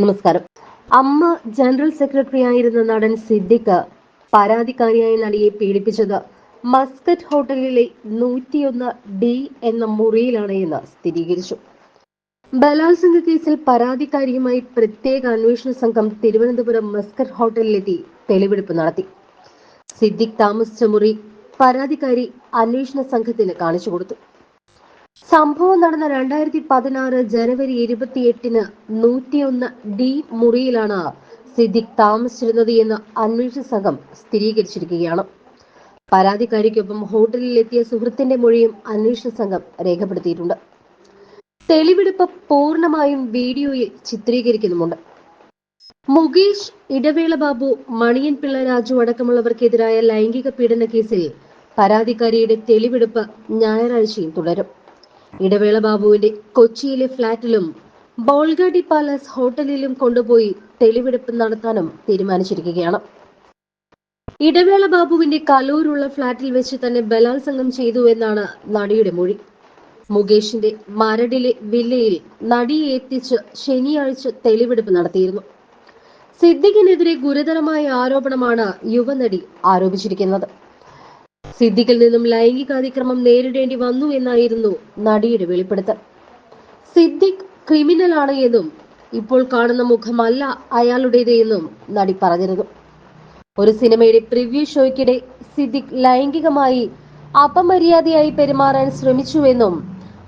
നമസ്കാരം. അമ്മ general secretary ആയിരുന്ന നടൻ സിദ്ദിഖ് പരാതിക്കാരിയായ നടിയെ പീഡിപ്പിച്ചത് മസ്കറ്റ് ഹോട്ടലിലെ നൂറ്റിയൊന്ന് ഡി എന്ന മുറിയിലാണ് എന്ന് സ്ഥിരീകരിച്ചു. ബലാത്സംഗ കേസിൽ പരാതിക്കാരിയുമായി പ്രത്യേക അന്വേഷണ സംഘം തിരുവനന്തപുരം മസ്കറ്റ് ഹോട്ടലിലെത്തി തെളിവെടുപ്പ് നടത്തി. സിദ്ദിഖ് താമസിച്ച മുറി പരാതിക്കാരി അന്വേഷണ സംഘത്തിന് കാണിച്ചു കൊടുത്തു. സംഭവം നടന്ന രണ്ടായിരത്തി പതിനാറ് ജനുവരി ഇരുപത്തിയെട്ടിന് നൂറ്റിയൊന്ന് ഡി മുറിയിലാണ് സിദ്ദിഖ് താമസിച്ചിരുന്നത് എന്ന് അന്വേഷണ സംഘം സ്ഥിരീകരിച്ചിരിക്കുകയാണ്. പരാതിക്കാരിക്കൊപ്പം ഹോട്ടലിൽ എത്തിയ സുഹൃത്തിന്റെ മൊഴിയും അന്വേഷണ സംഘം രേഖപ്പെടുത്തിയിട്ടുണ്ട്. തെളിവെടുപ്പ് പൂർണമായും വീഡിയോയിൽ ചിത്രീകരിക്കുന്നുമുണ്ട്. മുകേഷ് ഇടവേള ബാബു മണിയൻ പിള്ള രാജു അടക്കമുള്ളവർക്കെതിരായ ലൈംഗിക പീഡന കേസിൽ പരാതിക്കാരിയുടെ തെളിവെടുപ്പ് ഞായറാഴ്ചയും തുടരും. ഇടവേള ബാബുവിന്റെ കൊച്ചിയിലെ ഫ്ളാറ്റിലും ബോൾഗാഡി പാലസ് ഹോട്ടലിലും കൊണ്ടുപോയി തെളിവെടുപ്പ് നടത്താനും തീരുമാനിച്ചിരിക്കുകയാണ്. ഇടവേള ബാബുവിന്റെ കലൂരുള്ള ഫ്ളാറ്റിൽ വെച്ച് തന്നെ ബലാത്സംഗം ചെയ്തു എന്നാണ് നടിയുടെ മൊഴി. മുകേഷിന്റെ മരടിലെ വില്ലയിൽ നടിയെ എത്തിച്ച് ശനിയാഴ്ച തെളിവെടുപ്പ് നടത്തിയിരുന്നു. സിദ്ദിഖിനെതിരെ ഗുരുതരമായ ആരോപണമാണ് യുവനടി ആരോപിച്ചിരിക്കുന്നത്. സിദ്ദിഖിൽ നിന്നും ലൈംഗികാതിക്രമം നേരിടേണ്ടി വന്നു എന്നായിരുന്നു നടിയുടെ വെളിപ്പെടുത്തൽ. സിദ്ദിഖ് ക്രിമിനൽ ആണ് എന്നും ഇപ്പോൾ കാണുന്ന മുഖമല്ല അയാളുടേതെന്നും നടി പറഞ്ഞിരുന്നു. ഒരു സിനിമയുടെ പ്രിവ്യൂ ഷോയ്ക്കിടെ സിദ്ദിഖ് ലൈംഗികമായി അപമര്യാദയായി പെരുമാറാൻ ശ്രമിച്ചുവെന്നും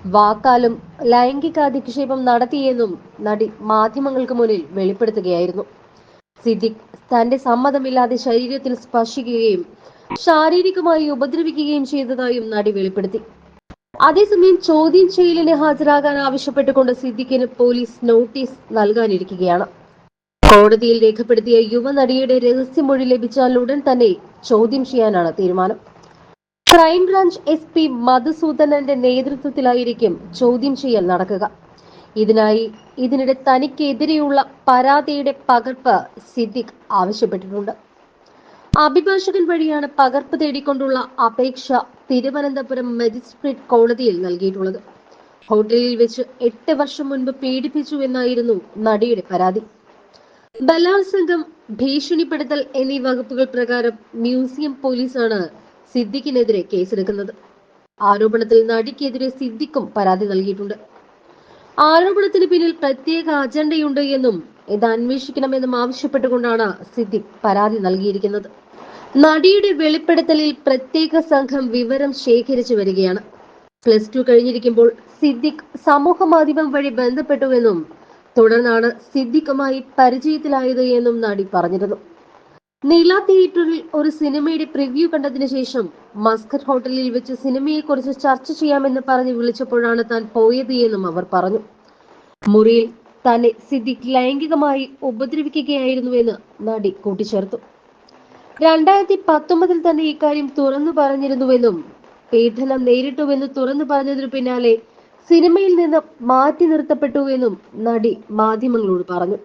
വാക്കാലും ലൈംഗികാധിക്ഷേപം നടത്തിയെന്നും നടി മാധ്യമങ്ങൾക്ക് മുന്നിൽ വെളിപ്പെടുത്തുകയായിരുന്നു. സിദ്ദിഖ് തന്റെ സമ്മതമില്ലാതെ ശരീരത്തിൽ സ്പർശിക്കുകയും ശാരീരികമായി ഉപദ്രവിക്കുകയും ചെയ്തതായും നടി വെളിപ്പെടുത്തി. അതേസമയം ചോദ്യം ചെയ്യലിന് ഹാജരാകാൻ ആവശ്യപ്പെട്ടുകൊണ്ട് സിദ്ദിഖിന് പോലീസ് നോട്ടീസ് നൽകാനിരിക്കുകയാണ്. കോടതിയിൽ രേഖപ്പെടുത്തിയ യുവനടിയുടെ രഹസ്യമൊഴി ലഭിച്ചാൽ ഉടൻ തന്നെ ചോദ്യം ചെയ്യാനാണ് തീരുമാനം. ക്രൈംബ്രാഞ്ച് എസ് പി മധുസൂദനന്റെ നേതൃത്വത്തിലായിരിക്കും ചോദ്യം ചെയ്യൽ നടക്കുക. ഇതിനായി ഇതിനിടെ തനിക്കെതിരെയുള്ള പരാതിയുടെ പകർപ്പ് സിദ്ദിഖ് ആവശ്യപ്പെട്ടിട്ടുണ്ട്. അഭിഭാഷകൻ വഴിയാണ് പകർപ്പ് തേടിക്കൊണ്ടുള്ള അപേക്ഷ തിരുവനന്തപുരം മജിസ്ട്രേറ്റ് കോടതിയിൽ നൽകിയിട്ടുള്ളത്. ഹോട്ടലിൽ വെച്ച് എട്ട് വർഷം മുൻപ് പീഡിപ്പിച്ചു എന്നായിരുന്നു നടിയുടെ പരാതി. ബലാത്സംഗം ഭീഷണിപ്പെടുത്തൽ എന്നീ വകുപ്പുകൾ പ്രകാരം മ്യൂസിയം പോലീസാണ് സിദ്ദിഖിനെതിരെ കേസെടുക്കുന്നത്. ആരോപണത്തിൽ നടിക്കെതിരെ സിദ്ദിഖും പരാതി നൽകിയിട്ടുണ്ട്. ആരോപണത്തിന് പിന്നിൽ പ്രത്യേക അജണ്ടയുണ്ട് എന്നും ഇത് അന്വേഷിക്കണമെന്നും ആവശ്യപ്പെട്ടുകൊണ്ടാണ് സിദ്ദിഖ് പരാതി നൽകിയിരിക്കുന്നത്. നടിയുടെ വെളിപ്പെടുത്തലിൽ പ്രത്യേക സംഘം വിവരം ശേഖരിച്ചു വരികയാണ്. പ്ലസ് ടു കഴിഞ്ഞിരിക്കുമ്പോൾ സിദ്ദിഖ് സമൂഹ മാധ്യമം വഴി ബന്ധപ്പെട്ടുവെന്നും തുടർന്നാണ് സിദ്ദിഖുമായി പരിചയത്തിലായത് എന്നും നടി പറഞ്ഞിരുന്നു. നീല തിയേറ്ററിൽ ഒരു സിനിമയുടെ പ്രിവ്യൂ കണ്ടതിന് ശേഷം മസ്കറ്റ് ഹോട്ടലിൽ വെച്ച് സിനിമയെക്കുറിച്ച് ചർച്ച ചെയ്യാമെന്ന് പറഞ്ഞ് വിളിച്ചപ്പോഴാണ് താൻ പോയത് എന്നും അവർ പറഞ്ഞു. മുറിയിൽ തന്നെ സിദ്ദിഖ് ലൈംഗികമായി ഉപദ്രവിക്കുകയായിരുന്നുവെന്ന് നടി കൂട്ടിച്ചേർത്തു. രണ്ടായിരത്തി പത്തൊമ്പതിൽ തന്നെ ഇക്കാര്യം തുറന്നു പറഞ്ഞിരുന്നുവെന്നും പീഡനം നേരിട്ടുവെന്ന് തുറന്നു പറഞ്ഞതിനു പിന്നാലെ സിനിമയിൽ നിന്ന് മാറ്റി നിർത്തപ്പെട്ടുവെന്നും നടി മാധ്യമങ്ങളോട് പറഞ്ഞു.